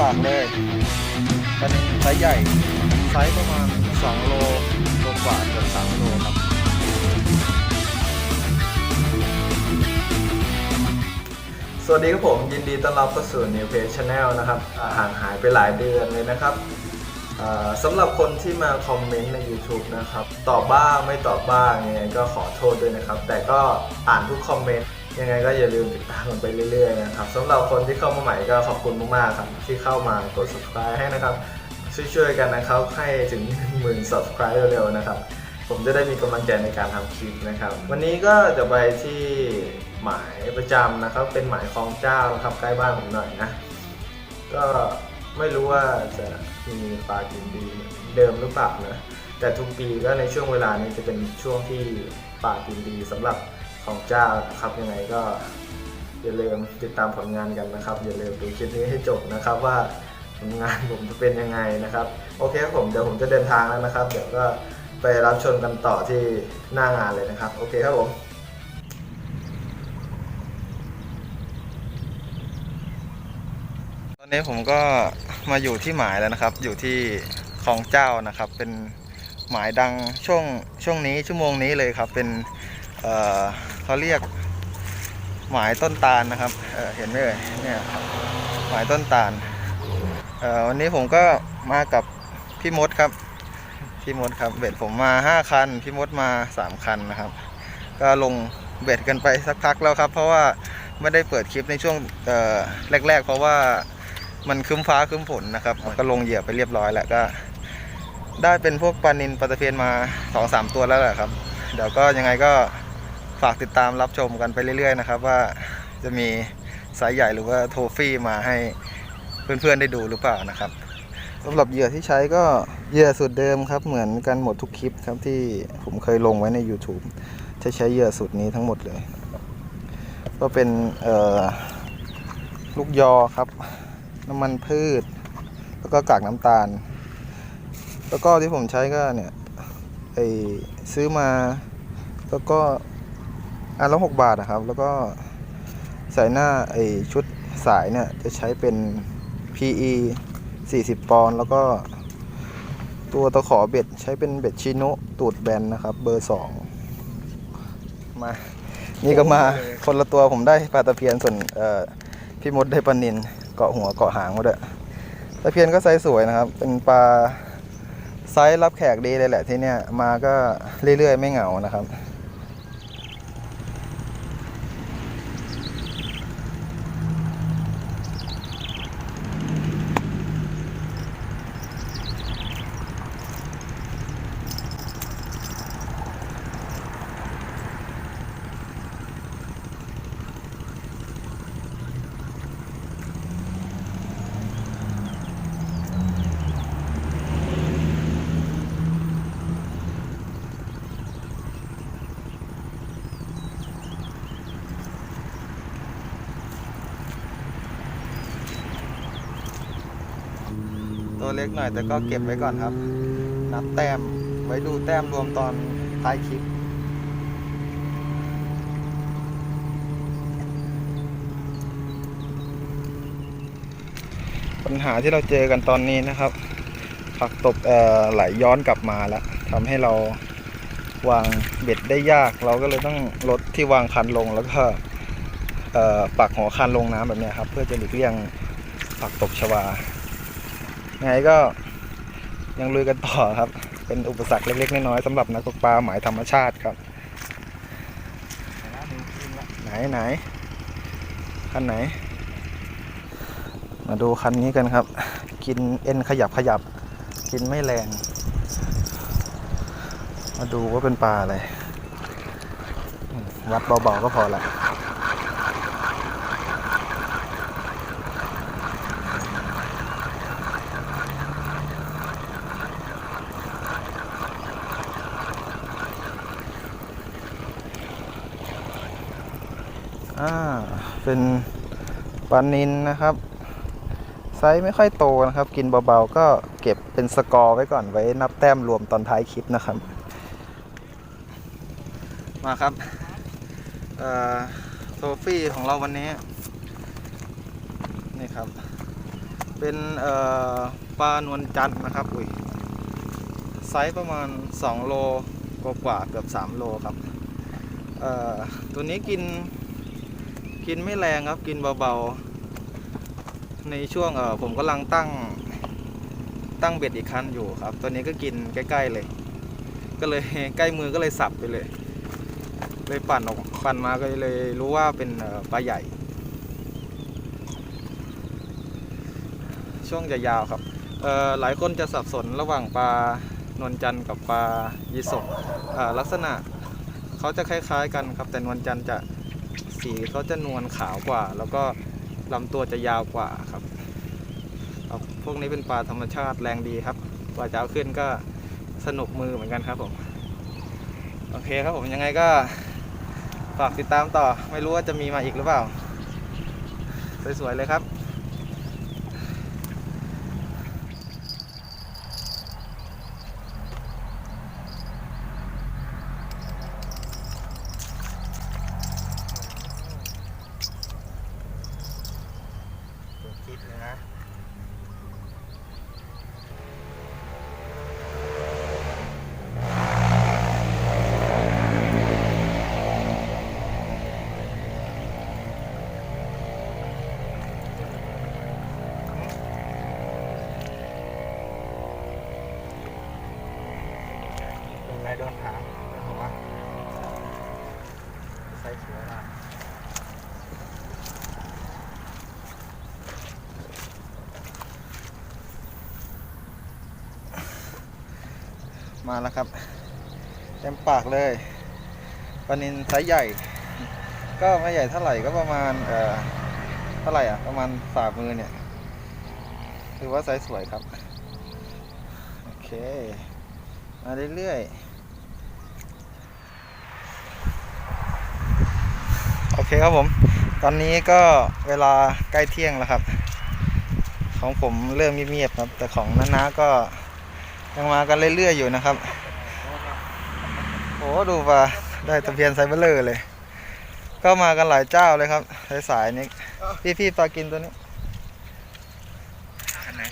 ปากเลยปลานินไซส์ใหญ่ไซส์ประมาณ 2 โลโลกว่าเกือบ3โลครับสวัสดีครับผมยินดีต้อนรับเข้าสู่ New Page Channel นะครับห่างหายไปหลายเดือนเลยนะครับสำหรับคนที่มาคอมเมนต์ใน YouTube นะครับ ตอบบ้างไม่ตอบบ้างยังไงก็ขอโทษด้วยนะครับ แต่ก็อ่านทุกคอมเมนต์ ยังไงก็อย่าลืมติดตามกันไปเรื่อยๆนะครับสำหรับคนที่เข้ามาใหม่ก็ขอบคุณมากๆครับที่เข้ามากด subscribe ให้นะครับ ช่วยๆกันนะครับให้ถึง10,000 subscribe เร็วๆนะครับ ผมจะได้มีกำลังใจในการทำคลิปนะครับ วันนี้ก็จะไปที่หมายประจำนะครับ เป็นหมายคลองเจ้านะครับใกล้บ้านผมหน่อยนะ ก็ไม่รู้ว่าจะมีปลากินดีเดิมหรือเปล่านะแต่ทุกปีก็ในช่วงเวลานี้จะเป็นช่วงที่ปลากินดีสำหรับ ของเจ้านะครับยังไงก็อย่าลืมติดตามผลงานกันนะครับ อย่าลืมดูคลิปนี้ให้จบนะครับว่าผลงานผมจะเป็นยังไงนะครับ โอเคครับผมเดี๋ยวผมจะเดินทางแล้วนะครับ เดี๋ยวก็ไปรับชมกันต่อที่หน้างานเลยนะครับ โอเคครับผมตอนนี้ผมก็มาอยู่ที่หมายแล้วนะครับ อยู่ที่คลองเจ้านะครับ เป็นหมายดังช่วงช่วงนี้ชั่วโมงนี้เลยครับเป็นเอ่อ เขาเรียกหมายต้นตาลนะครับเอ่อเห็นไหมเอ่ยเนี่ยครับหมายต้นตาลเอ่อวันนี้ผมก็มากับพี่มดครับ พี่มดครับ เบ็ดผมมา 5 คัน พี่มดมา 3 คันนะครับ ก็ลงเบ็ดกันไปสักพักแล้วครับ เพราะว่าไม่ได้เปิดคลิปในช่วงเอ่อแรก ๆ เพราะว่ามันครึ้มฟ้าครึ้มฝนนะครับ ก็ลงเหยื่อไปเรียบร้อยแล้วก็ ได้เป็นพวกปลานินปลาตะเพียนมา2อสามตัวแล้วแหละครับ เดี๋ยวก็ยังไงก็ ฝากติดตามรับชมกันไปเรื่อยๆนะครับ ว่าจะมีสายใหญ่หรือว่าโทฟี่มาให้เพื่อนๆได้ดูหรือเปล่านะครับสำหรับเหยื่อที่ใช้ก็เหยื่อสูตรเดิมครับ เหมือนกันหมดทุกคลิปครับที่ผมเคยลงไว้ใน YouTube จะใช้เหยื่อสูตรนี้ทั้งหมดเลย ก็เป็นลูกยอครับ น้ำมันพืช แล้วก็กากน้ำตาล แล้วก็ที่ผมใช้ก็เนี่ยไอซื้อมาแล้วก็ อันละหกบาทนะครับ แล้วก็ใส่หน้าไอชุดสายเนี่ยจะใช้เป็น PE 40 ปอนด์แล้วก็ตัวตะขอเบ็ดใช้เป็นเบ็ดชิโนตูดแบนนะครับ เบอร์2มา นี่ก็มาคนละตัวผมได้ปลาตะเพียนส่วนพี่มดได้ปลานินเกาะหัวเกาะหางมาด้วยตะเพียนก็ไซส์สวยนะครับ เป็นปลาไซส์รับแขกดีเลยแหละที่เนี่ยมาก็เรื่อยๆ ไม่เหงานะครับ ตัวเล็กหน่อย แต่ก็เก็บไว้ก่อนครับ นับแต้มไว้ดูแต้มรวมตอนท้ายคลิปปัญหาที่เราเจอกันตอนนี้นะครับ ผักตบไหลย้อนกลับมาแล้วทำให้เราวางเบ็ดได้ยาก เราก็เลยต้องลดที่วางคันลงแล้วก็ปักหัวคันลงน้ำแบบนี้ครับ เพื่อจะหลีกเลี่ยงผักตบชวา ไงก็ยังลุยกันต่อครับ เป็นอุปสรรคเล็กๆน้อยๆสำหรับนักตกปลาหมายธรรมชาติครับ ไหนไหนคันไหน มาดูคันนี้กันครับ กินเอ็นขยับขยับ กินไม่แรง มาดูว่าเป็นปลาอะไร วัดเบาๆก็พอละ อ่าเป็นปลานินนะครับ ไซส์ไม่ค่อยโตนะครับ กินเบาๆก็เก็บเป็นสกอร์ไว้ก่อนไว้นับแต้มรวมตอนท้ายคลิปนะครับ มาครับโทฟี่ของเราวันนี้ นี่ครับ เป็นปลานวลจันทร์นะครับอุ้ยไซส์ประมาณ 2 โลกว่าเกือบ 3 โลครับตัวนี้กิน กินไม่แรงครับกินเบาๆ ในช่วงเออผมกำลังตั้งตั้งเบ็ดอีกคันอยู่ครับ ตัวนี้ก็กินใกล้ๆเลย ก็เลยใกล้มือก็เลยสับไปเลย เลยปั่นออกปั่นมาก็เลยรู้ว่าเป็นปลาใหญ่ ช่วงจะยาวครับหลายคนจะสับสนระหว่างปลานวลจันทร์กับปลายีสกลักษณะเขาจะคล้ายๆกันครับแต่นวลจันทร์จะ สีเขาจะนวลขาวกว่า แล้วก็ลำตัวจะยาวกว่าครับเอาพวกนี้เป็นปลาธรรมชาติแรงดีครับกว่าจะเอาขึ้นก็สนุกมือเหมือนกันครับผม โอเคครับผมยังไงก็ฝากติดตามต่อ ไม่รู้ว่าจะมีมาอีกหรือเปล่า สวยๆเลยครับ ตัวคิดเลยนะ เป็นไงโดนถามผมว่าใส่สวยมาก มาแล้วครับ เต็มปากเลยปลานินไซส์ใหญ่ ก็ไม่ใหญ่เท่าไหร่ก็ประมาณเอ่อเท่าไหร่อะประมาณฝ่ามือเนี่ยถือว่าไซส์สวยครับ โอเค มาเรื่อยๆ โอเคครับผม ตอนนี้ก็เวลาใกล้เที่ยงแล้วครับ ของผมเริ่มเงียบๆครับ แต่ของน้าๆก็ ยังมากันเรื่อยๆอยู่นะครับ โอ้ดูปลาได้ตะเพียนไซเบอร์เลอร์เลย ก็มากันหลายเจ้าเลยครับสายๆนี้พี่พี่ๆปลากินตัวนี้อันไหน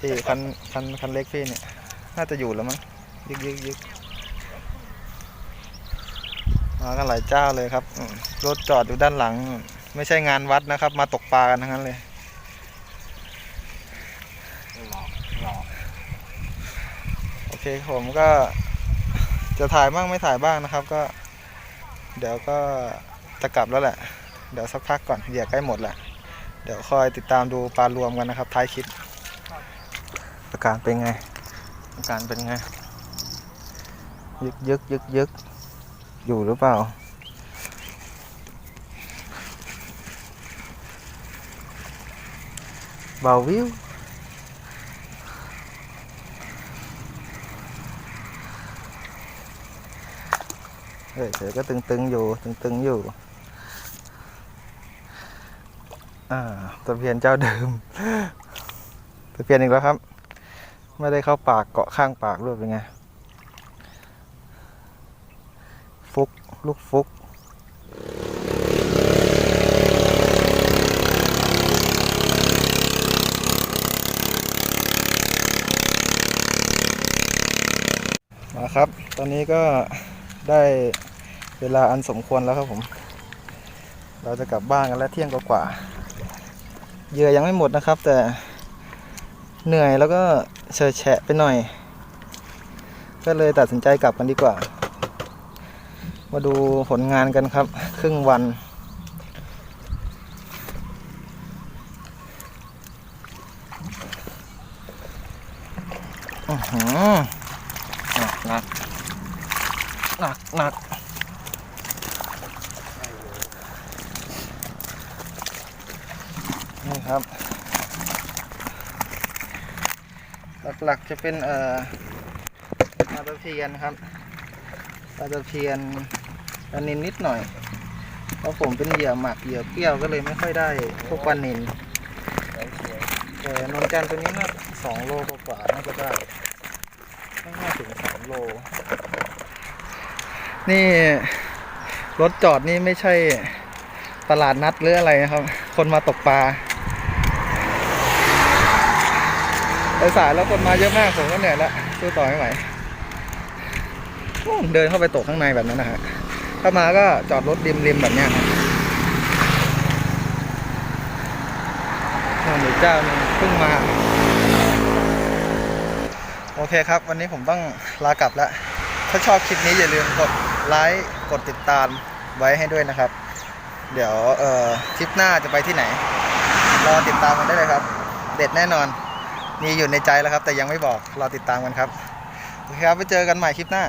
พี่คันคันคันเล็กพี่เนี่ย น่าจะอยู่แล้วมั้งยึกยึกยึกมากันหลายเจ้าเลยครับอืมรถจอดอยู่ด้านหลัง ไม่ใช่งานวัดนะครับ มาตกปลากันทั้งนั้นเลย หลอกหลอก โอเค ผมก็จะถ่ายบ้างไม่ถ่ายบ้างนะครับ ก็ เดี๋ยวก็จะกลับแล้วแหละ เดี๋ยวสักพักก่อนเหยื่อใกล้หมดแหละ เดี๋ยวคอยติดตามดูปลารวมกันนะครับท้ายคลิปอาการเป็นไงอาการเป็นไง ยึกยึกยึกยึกอยู่หรือเปล่าเบาวิว เฮ้ยเฉยก็ตึงๆอยู่ตึงๆอยู่อ่าตะเพียนเจ้าเดิมตะเพียนอีกแล้วครับ ไม่ได้เข้าปากเกาะข้างปากด้วยเป็นไงฟุกลูกฟุกมาครับ ตอนนี้ก็ได้ เวลาอันสมควรแล้วครับผม เราจะกลับบ้านกันแล้วเที่ยงกว่าๆเหยื่อยังไม่หมดนะครับ แต่เหนื่อยแล้วก็เฉยแฉะไปหน่อย ก็เลยตัดสินใจกลับกันดีกว่า มาดูผลงานกันครับ ครึ่งวันอือหือหนักหนักหนักหนักนี่ครับ หลักๆจะเป็นเอ่อปลาตะเพียนครับปลาตะเพียนปลานินนิดหน่อยเพราะผมเป็นเหยื่อหมักเหยื่อเปรี้ยวก็เลยไม่ค่อยได้พวกปลานินแต่นนจันทร์ตัวนี้น่าสองโลกว่าๆน่าจะได้ไม่น่าถึงสามโล นี่รถจอดนี่ไม่ใช่ตลาดนัดหรืออะไรนะครับ คนมาตกปลา ไปสายแล้วคนมาเยอะมากผมก็เหนื่อยแล้วสู้ต่อไม่ไหวเดินเข้าไปตกข้างในแบบนั้นนะฮะถ้ามาก็จอดรถริมริมๆแบบเนี้ยครับหมูเจ้านึงเพิ่งมา โอเคครับ วันนี้ผมต้องลากลับแล้ว ถ้าชอบคลิปนี้อย่าลืมกดไลค์กดติดตามไว้ให้ด้วยนะครับ เดี๋ยวเอ่อทริปหน้าจะไปที่ไหน รอติดตามกันได้เลยครับ เด็ดแน่นอน มีอยู่ในใจแล้วครับ แต่ยังไม่บอกรอติดตามกันครับโอเคครับไปเจอกันใหม่คลิปหน้า